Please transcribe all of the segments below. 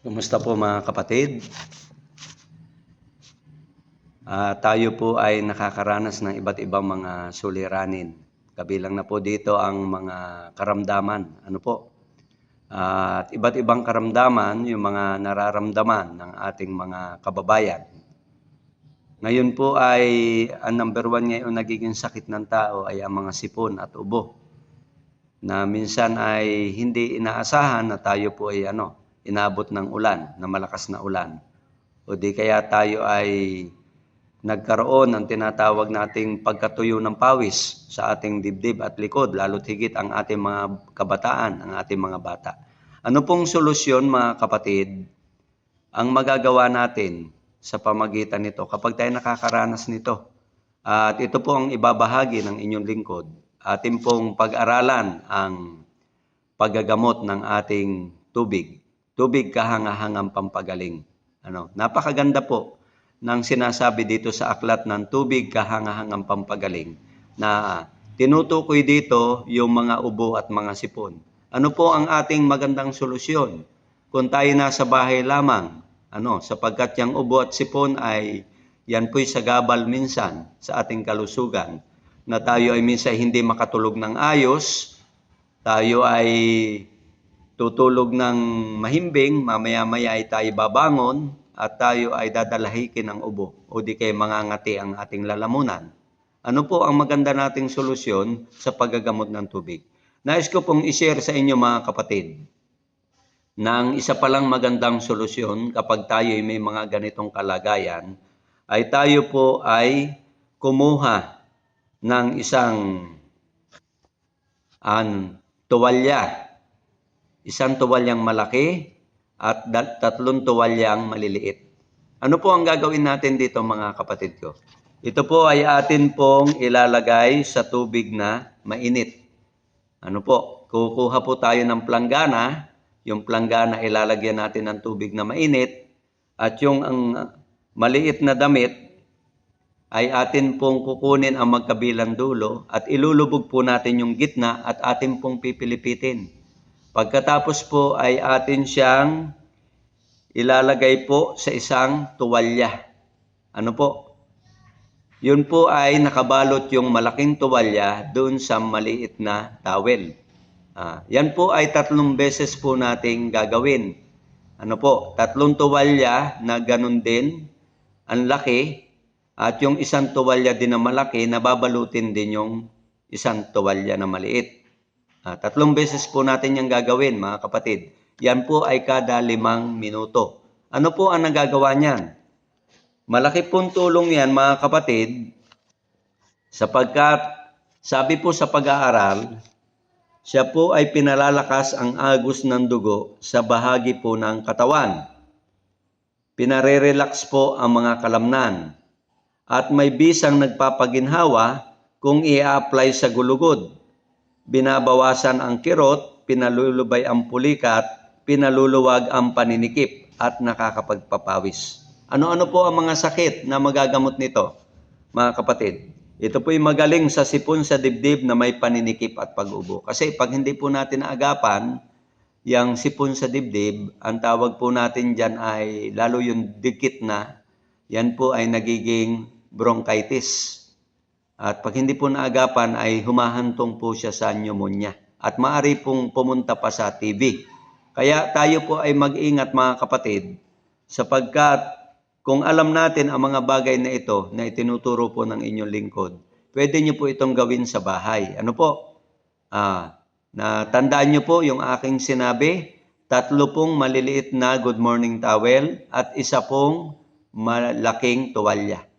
Kumusta po mga kapatid? Ah, tayo po ay nakakaranas ng iba't ibang mga suliranin. Kabilang na po dito ang mga karamdaman. Ano po? At iba't ibang karamdaman, yung mga nararamdaman ng ating mga kababayan. Ngayon po ay ang number one ngayon nagiging sakit ng tao ay ang mga sipon at ubo na minsan ay hindi inaasahan na tayo po ay ano, inabot ng ulan, na malakas na ulan. O di kaya tayo ay nagkaroon ng tinatawag nating pagkatuyo ng pawis sa ating dibdib at likod, lalo't higit ang ating mga kabataan, ang ating mga bata. Ano pong solusyon mga kapatid ang magagawa natin sa pamagitan nito kapag tayo nakakaranas nito? At ito po ang ibabahagi ng inyong lingkod. Atin pong pag-aralan ang paggagamot ng ating tubig. Tubig kahangahangang pampagaling. Ano, napakaganda po ng sinasabi dito sa aklat ng tubig kahangahangang pampagaling na tinutukoy dito yung mga ubo at mga sipon. Ano po ang ating magandang solusyon? Kung tayo nasa bahay lamang, ano, sapagkat yung ubo at sipon ay yan po'y sagabal minsan sa ating kalusugan na tayo ay minsan hindi makatulog ng ayos, tayo ay tutulog ng mahimbing, mamaya-maya ay tayo babangon at tayo ay dadalahikin ng ubo o di kay mangangati ang ating lalamunan. Ano po ang maganda nating solusyon sa paggagamot ng tubig? Nais ko pong i-share sa inyo mga kapatid ang isa palang magandang solusyon kapag tayo ay may mga ganitong kalagayan ay tayo po ay kumuha ng isang an tuwalya. Isang tuwalyang malaki at tatlong tuwalyang maliliit. Ano po ang gagawin natin dito mga kapatid ko? Ito po ay atin pong ilalagay sa tubig na mainit. Ano po? Kukuha po tayo ng planggana. Yung planggana ilalagyan natin ng tubig na mainit. At yung ang maliit na damit ay atin pong kukunin ang magkabilang dulo at ilulubog po natin yung gitna at atin pong pipilipitin. Pagkatapos po ay atin siyang ilalagay po sa isang tuwalya. Ano po? Yun po ay nakabalot yung malaking tuwalya doon sa maliit na towel. Ah, yan po ay tatlong beses po nating gagawin. Ano po? Tatlong tuwalya na ganun din, ang laki, at yung isang tuwalya din na malaki, nababalutin din yung isang tuwalya na maliit. Ah, tatlong beses po natin yung gagawin, mga kapatid. Yan po ay kada limang minuto. Ano po ang nagagawa niyan? Malaki pong tulong yan, mga kapatid, sapagkat sabi po sa pag-aaral, siya po ay pinalalakas ang agos ng dugo sa bahagi po ng katawan. Pinare-relax po ang mga kalamnan at may bisang nagpapaginhawa kung i-apply sa gulugod. Binabawasan ang kirot, pinalulubay ang pulikat, pinaluluwag ang paninikip at nakakapagpapawis. Ano-ano po ang mga sakit na magagamot nito, mga kapatid? Ito po'y magaling sa sipon sa dibdib na may paninikip at pag-ubo. Kasi pag hindi po natin naagapan, yung sipon sa dibdib, ang tawag po natin dyan ay lalo yung dikit na, yan po ay nagiging bronchitis. At pag hindi po naagapan ay humahantong po siya sa pneumonia. At maari pong pumunta pa sa TB. Kaya tayo po ay mag-ingat mga kapatid sapagkat kung alam natin ang mga bagay na ito na itinuturo po ng inyong lingkod, pwede niyo po itong gawin sa bahay. Ano po? Ah, na tandaan niyo po yung aking sinabi, tatlo pong maliliit na good morning towel at isa pong malaking tuwalya.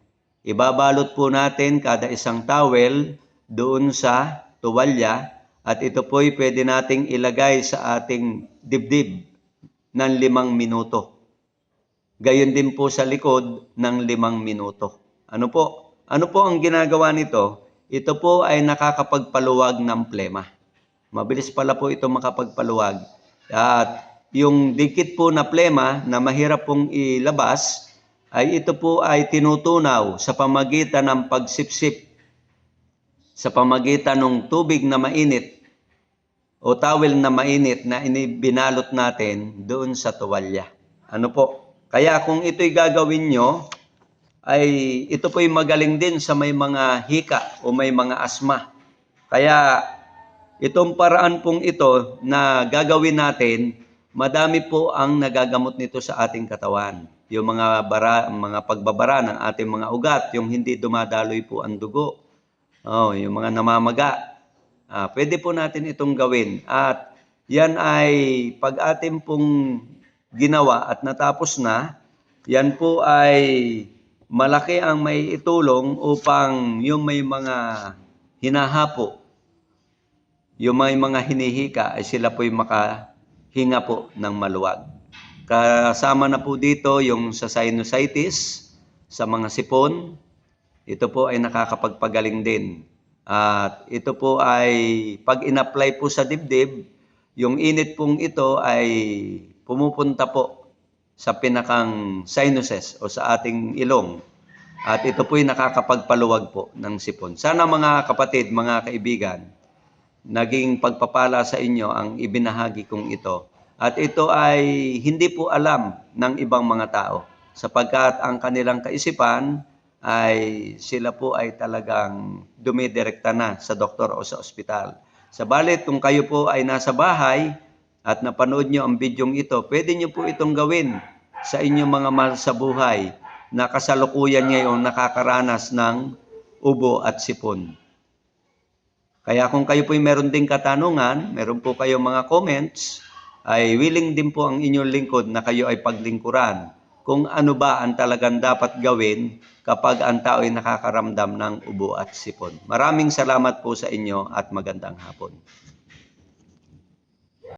Ibabalot po natin kada isang towel doon sa tuwalya at ito po'y pwede nating ilagay sa ating dibdib ng limang minuto. Gayon din po sa likod ng limang minuto. Ano po? Ano po ang ginagawa nito? Ito po ay nakakapagpaluwag ng plema. Mabilis pala po ito makapagpaluwag. At yung dikit po na plema na mahirap pong ilabas, ay ito po ay tinutunaw sa pamagitan ng pagsipsip, sa pamagitan ng tubig na mainit o towel na mainit na inibinalot natin doon sa tuwalya. Ano po? Kaya kung ito'y gagawin nyo, ay ito po'y magaling din sa may mga hika o may mga asma. Kaya itong paraan pong ito na gagawin natin, madami po ang nagagamot nito sa ating katawan. Yung mga bara, mga pagbabara ng ating mga ugat, yung hindi dumadaloy po ang dugo. Oh, yung mga namamaga. Ah, pwede po natin itong gawin. At yan ay pag atin pong ginawa at natapos na, yan po ay malaki ang may itulong upang yung may mga hinahapo, yung may mga hinihika ay sila po'y makahinga po ng maluwag. Kasama na po dito yung sa sinusitis, sa mga sipon, ito po ay nakakapagpagaling din. At ito po ay pag in-apply po sa dibdib, yung init pong ito ay pumupunta po sa pinakang sinuses o sa ating ilong. At ito po'y nakakapagpaluwag po ng sipon. Sana mga kapatid, mga kaibigan, naging pagpapala sa inyo ang ibinahagi kong ito. At ito ay hindi po alam ng ibang mga tao sapagkat ang kanilang kaisipan ay sila po ay talagang dumidirekta na sa doktor o sa ospital. Sabalit kung kayo po ay nasa bahay at napanood nyo ang bidyong ito, pwede nyo po itong gawin sa inyong mga mahal sa buhay na kasalukuyan ngayon nakakaranas ng ubo at sipon. Kaya kung kayo po'y meron ding katanungan, meron po kayong mga comments, ay willing din po ang inyong lingkod na kayo ay paglingkuran kung ano ba ang talagang dapat gawin kapag ang tao ay nakakaramdam ng ubo at sipon. Maraming salamat po sa inyo at magandang hapon.